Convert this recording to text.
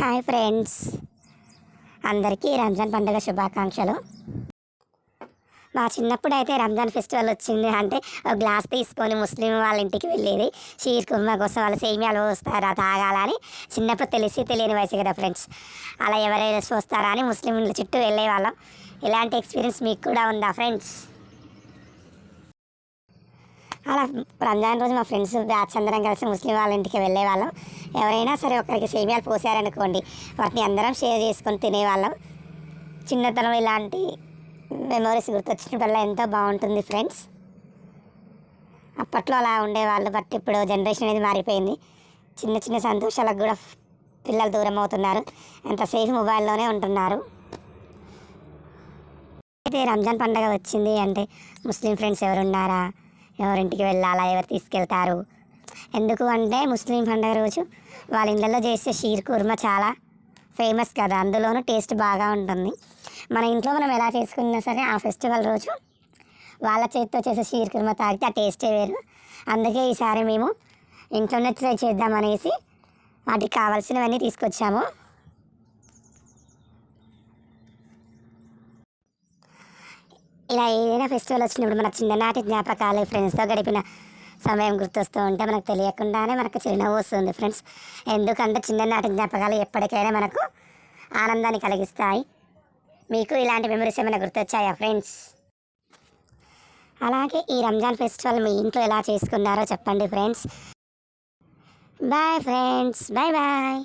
Hi friends. అందరికీ రంజాన్ పండుగ శుభాకాంక్షలు. మా చిన్నప్పుడు అయితే రంజాన్ ఫెస్టివల్ వచ్చింది అంటే ఒక గ్లాస్ తీసుకొని ముస్లిం వాళ్ళ ఇంటికి వెళ్ళేది. షీర్ కుర్మా కోసం వాళ్ళు సేమియాలు వస్తారా తాగాలని చిన్నప్పుడు తెలిసి తెలియని వయసు కదా ఫ్రెండ్స్. అలా ఎవరైనా చూస్తారా అని ముస్లింల చుట్టూ వెళ్ళే వాళ్ళం ఇలాంటి ఎక్స్పీరియన్స్ మీకు కూడా ఉందా ఫ్రెండ్స్? అలా రంజాన్ రోజు మా ఫ్రెండ్స్ బ్యాచ్ అందరం కలిసి ముస్లిం వాళ్ళ ఇంటికి వెళ్ళేవాళ్ళం ఎవరైనా సరే ఒకరికి సేమియాలు పోసారనుకోండి వాటిని అందరం షేర్ చేసుకొని తినేవాళ్ళం. చిన్నతనం ఇలాంటి మెమరీస్ గుర్తొచ్చినప్పుడల్లా ఎంతో బాగుంటుంది ఫ్రెండ్స్. అప్పట్లో అలా ఉండేవాళ్ళు బట్ ఇప్పుడు జనరేషన్ అనేది మారిపోయింది. చిన్న చిన్న సంతోషాలకు కూడా పిల్లలు దూరం అవుతున్నారు. ఎంతసేపు మొబైల్లోనే ఉంటున్నారు. అయితే రంజాన్ పండగ వచ్చింది అంటే ముస్లిం ఫ్రెండ్స్ ఎవరున్నారా? ఎవరింటికి వెళ్ళాలా ఎవరు తీసుకెళ్తారు? ఎందుకు అంటే ముస్లిం పండుగ రోజు వాళ్ళ ఇళ్ళల్లో చేసే షీర్ కుర్మా చాలా ఫేమస్ కదా. అందులోనూ టేస్ట్ బాగా ఉంటుంది. మన ఇంట్లో మనం ఎలా చేసుకున్నా సరే ఆ ఫెస్టివల్ రోజు వాళ్ళ చేతితో చేసే షీర్ కుర్మా తాగితే ఆ టేస్టే వేరు. అందుకే ఈసారి మేము ఇంట్లోనే ట్రై చేద్దామనేసి వాటికి కావాల్సినవన్నీ తీసుకొచ్చాము. ఇలా ఏదైనా ఫెస్టివల్ వచ్చినప్పుడు మన చిన్ననాటి జ్ఞాపకాలు ఫ్రెండ్స్తో గడిపిన సమయం గుర్తొస్తూ ఉంటే మనకు తెలియకుండానే మనకు చిరునవ్వు వస్తుంది ఫ్రెండ్స్ ఎందుకంటే చిన్ననాటి జ్ఞాపకాలు ఎప్పటికైనా మనకు ఆనందాన్ని కలిగిస్తాయి. మీకు ఇలాంటి మెమరీస్ ఏమైనా గుర్తొచ్చాయా ఫ్రెండ్స్ అలాగే ఈ రంజాన్ ఫెస్టివల్ మీ ఇంట్లో ఎలా చేసుకున్నారో చెప్పండి friends bye friends bye bye